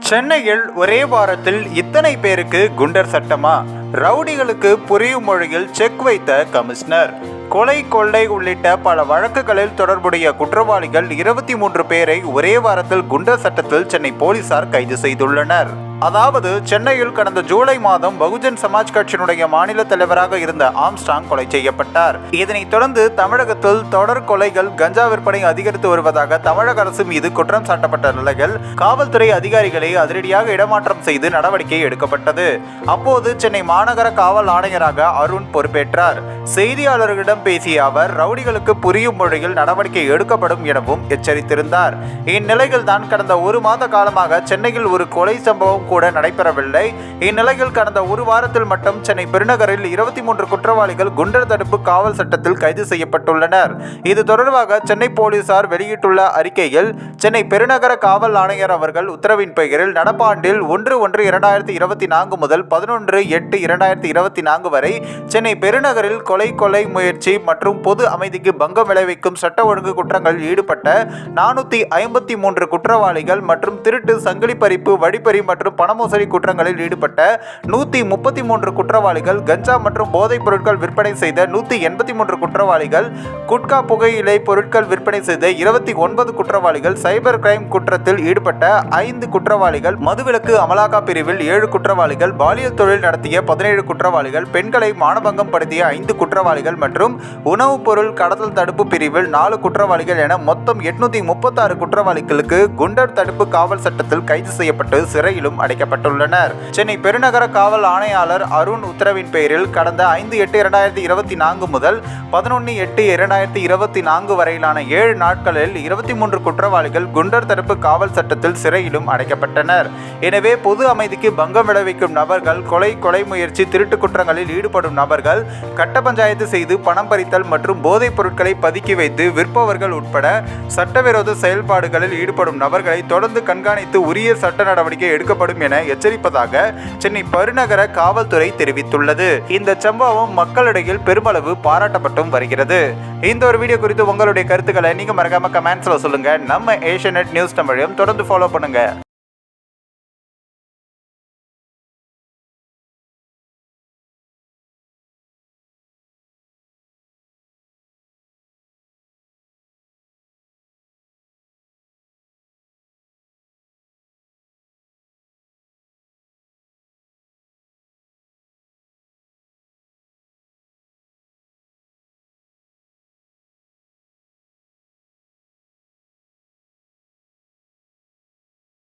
சென்னையில் ஒரே வாரத்தில் இத்தனை பேருக்கு குண்டர் சட்டமா? ரவுடிகளுக்கு புரியும் மொழியில் செக் வைத்த கமிஷனர். கொலை கொள்ளை உள்ளிட்ட பல வழக்குகளில் தொடர்புடைய குற்றவாளிகள் இருபத்தி மூன்று பேரை ஒரே வாரத்தில் குண்டர் சட்டத்தில் சென்னை போலீசார் கைது செய்துள்ளனர். அதாவது சென்னையில் கடந்த ஜூலை மாதம் பகுஜன் சமாஜ் கட்சியினுடைய மாநில தலைவராக இருந்த ஆம்ஸ்டாங் கொலை செய்யப்பட்டார். இதனைத் தொடர்ந்து தமிழகத்தில் தொடர் கொலைகள் கஞ்சா விற்பனை அதிகரித்து வருவதாக தமிழக அரசு மீது குற்றம் சாட்டப்பட்ட நிலையில் காவல்துறை அதிகாரிகளை அதிரடியாக இடமாற்றம் செய்து நடவடிக்கை எடுக்கப்பட்டது. அப்போது சென்னை மாநகர காவல் ஆணையராக அருண் பொறுப்பேற்றார். செய்தியாளர்களிடம் பேசிய அவர் ரவுடிகளுக்கு புரியும் மொழியில் நடவடிக்கை எடுக்கப்படும் எனவும் எச்சரித்திருந்தார். இந்நிலையில் தான் கடந்த ஒரு மாத காலமாக சென்னையில் ஒரு கொலை சம்பவம் கூட நடைபெறவில்லை. இந்நிலையில் கடந்த ஒரு வாரத்தில் மட்டும் சென்னை பெருநகரில் இருபத்தி மூன்று குற்றவாளிகள் குண்டர் தடுப்பு காவல் சட்டத்தில் கைது செய்யப்பட்டுள்ளனர். இது தொடர்பாக சென்னை போலீசார் வெளியிட்டுள்ள அறிக்கையில் சென்னை பெருநகர காவல் ஆணையர் அவர்கள் உத்தரவின் பெயரில் நடப்பாண்டில் ஒன்று ஒன்று இரண்டாயிரத்தி இருபத்தி நான்கு முதல் பதினொன்று எட்டு இரண்டாயிரத்தி இருபத்தி நான்கு வரை சென்னை பெருநகரில் கொலை கொலை முயற்சி மற்றும் பொது அமைதிக்கு பங்கம் விளைவிக்கும் சட்ட ஒழுங்கு குற்றங்களில் ஈடுபட்ட நானூற்றி ஐம்பத்தி மூன்று குற்றவாளிகள் மற்றும் திருட்டு சங்கிலி பறிப்பு வழிப்பறி மற்றும் பணமோசடி குற்றங்களில் ஈடுபட்ட நூற்றி முப்பத்தி மூன்று குற்றவாளிகள் கஞ்சா மற்றும் போதைப் பொருட்கள் விற்பனை செய்த நூற்றி எண்பத்தி மூன்று குற்றவாளிகள் குட்கா புகையிலை பொருட்கள் விற்பனை செய்த இருபத்தி ஒன்பது குற்றவாளிகள் சைபர் கிரைம் குற்றத்தில் ஈடுபட்ட ஐந்து குற்றவாளிகள் மதுவிலக்கு அமலாக்கா பிரிவில் ஏழு குற்றவாளிகள் பாலியல் தொழில் நடத்திய பதினேழு குற்றவாளிகள் பெண்களை மானபங்கம் படுத்திய ஐந்து குற்றவாளிகள் மற்றும் உணவுப் பொருள் கடத்தல் தடுப்பு பிரிவில் நாலு குற்றவாளிகள் என மொத்தம் எட்நூத்தி முப்பத்தாறு குற்றவாளிகளுக்கு குண்டர் தடுப்பு காவல் சட்டத்தில் கைது செய்யப்பட்டு சிறையிலும் அடைக்கப்பட்டுள்ளனர். சென்னை பெருநகர காவல் ஆணையாளர் அருண் உத்தரவின் பேரில் கடந்த ஐந்து எட்டு இரண்டாயிரத்தி இருபத்தி நான்கு முதல் பதினொன்று எட்டு இரண்டாயிரத்தி இருபத்தி நான்கு வரையிலான ஏழு நாட்களில் இருபத்தி மூன்று குற்றவாளிகள் குண்டர் தடுப்பு காவல் சட்டத்தில் சிறையிலும் அடைக்கப்பட்டனர். எனவே பொது அமைதிக்கு பங்கம் விளைவிக்கும் நபர்கள் கொலை கொலை முயற்சி திருட்டு குற்றங்களில் ஈடுபடும் நபர்கள் கட்ட பஞ்சாயத்து செய்து பணம் பறித்தல் மற்றும் போதைப் பொருட்களை பதுக்கி வைத்து விற்பவர்கள் உட்பட சட்டவிரோத செயல்பாடுகளில் ஈடுபடும் நபர்களை தொடர்ந்து கண்காணித்து உரிய சட்ட நடவடிக்கை எடுக்கப்படும் என எச்சரிப்பதாக சென்னை பெருநகர காவல்துறை தெரிவித்துள்ளது. இந்த சம்பவம் மக்களிடையில் பெருமளவு பாராட்டப்பட்டும் வருகிறது. இந்த ஒரு வீடியோ குறித்து உங்களுடைய கருத்துக்களை நீங்க மறக்காம கமெண்ட்ஸ்ல சொல்லுங்க. நம்ம ஏஷியநெட் நியூஸ் தமிழையும் தொடர்ந்து ஃபாலோ பண்ணுங்க.